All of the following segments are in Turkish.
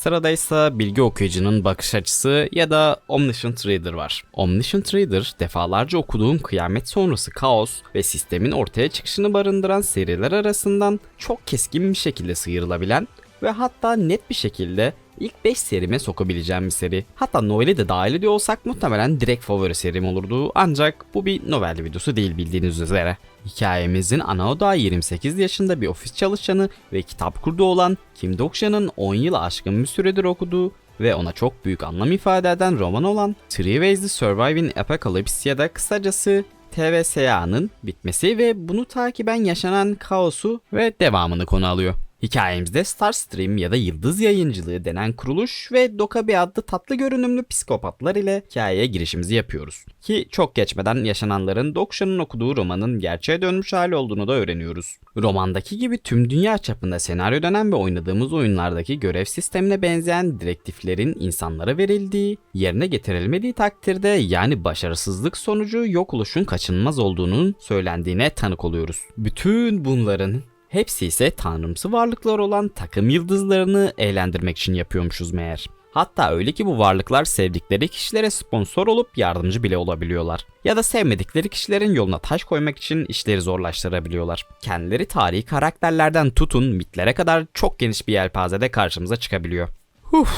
Sırada ise bilgi okuyucunun bakış açısı ya da Omniscient Reader var. Omniscient Reader defalarca okuduğum kıyamet sonrası kaos ve sistemin ortaya çıkışını barındıran seriler arasından çok keskin bir şekilde sıyrılabilen ve hatta net bir şekilde ilk 5 serime sokabileceğim bir seri. Hatta noveli de dahil ediyor olsak muhtemelen direkt favori serim olurdu ancak bu bir novel videosu değil bildiğiniz üzere. Hikayemizin ana odağı 28 yaşında bir ofis çalışanı ve kitap kurdu olan Kim Dokşan'ın 10 yıl aşkın bir süredir okuduğu ve ona çok büyük anlam ifade eden roman olan Three Ways to Survive in Apocalypse ya da kısacası TVSA'nın bitmesi ve bunu takiben yaşanan kaosu ve devamını konu alıyor. Hikayemizde Starstream ya da Yıldız Yayıncılığı denen kuruluş ve Dokabi adlı tatlı görünümlü psikopatlar ile hikayeye girişimizi yapıyoruz. Ki çok geçmeden yaşananların Dokşan'ın okuduğu romanın gerçeğe dönmüş hali olduğunu da öğreniyoruz. Romandaki gibi tüm dünya çapında senaryo dönen ve oynadığımız oyunlardaki görev sistemine benzeyen direktiflerin insanlara verildiği, yerine getirilmediği takdirde yani başarısızlık sonucu yok oluşun kaçınılmaz olduğunun söylendiğine tanık oluyoruz. Bütün bunların Hepsi ise tanrımsı varlıklar olan takım yıldızlarını eğlendirmek için yapıyormuşuz meğer. Hatta öyle ki bu varlıklar sevdikleri kişilere sponsor olup yardımcı bile olabiliyorlar. Ya da sevmedikleri kişilerin yoluna taş koymak için işleri zorlaştırabiliyorlar. Kendileri tarihi karakterlerden tutun mitlere kadar çok geniş bir yelpazede karşımıza çıkabiliyor. Huf.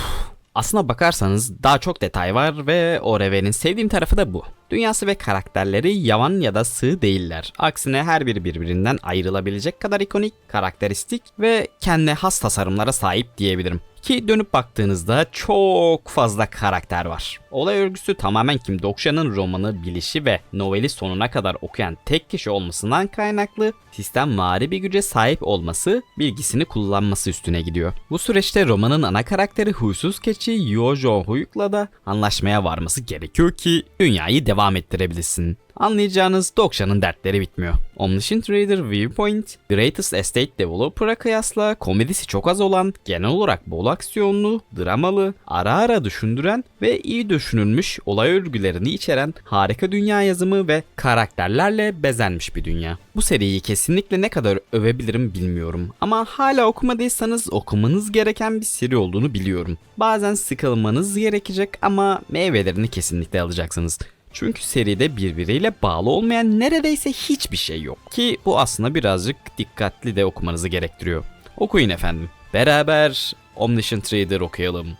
Aslına bakarsanız daha çok detay var ve Oreve'nin sevdiğim tarafı da bu. Dünyası ve karakterleri yavan ya da sığ değiller. Aksine her biri birbirinden ayrılabilecek kadar ikonik, karakteristik ve kendine has tasarımlara sahip diyebilirim. Ki dönüp baktığınızda çok fazla karakter var. Olay örgüsü tamamen Kim Dokşan'ın romanı bilişi ve noveli sonuna kadar okuyan tek kişi olmasından kaynaklı sistem vari bir güce sahip olması, bilgisini kullanması üstüne gidiyor. Bu süreçte romanın ana karakteri huysuz keçi Yo Jo Huyuk'la da anlaşmaya varması gerekiyor ki dünyayı devam ettirebilsin. Anlayacağınız Dokşan'ın dertleri bitmiyor. Omniscient Reader Viewpoint, Greatest Estate Developer'a kıyasla komedisi çok az olan, genel olarak bol aksiyonlu, dramalı, ara ara düşündüren ve iyi düşünülmüş olay örgülerini içeren harika dünya yazımı ve karakterlerle bezenmiş bir dünya. Bu seriyi kesinlikle ne kadar övebilirim bilmiyorum ama hala okumadıysanız okumanız gereken bir seri olduğunu biliyorum. Bazen sıkılmanız gerekecek ama meyvelerini kesinlikle alacaksınız. Çünkü seride birbiriyle bağlı olmayan neredeyse hiçbir şey yok. Ki bu aslında birazcık dikkatli de okumanızı gerektiriyor. Okuyun efendim. Beraber Omniscient Reader okuyalım.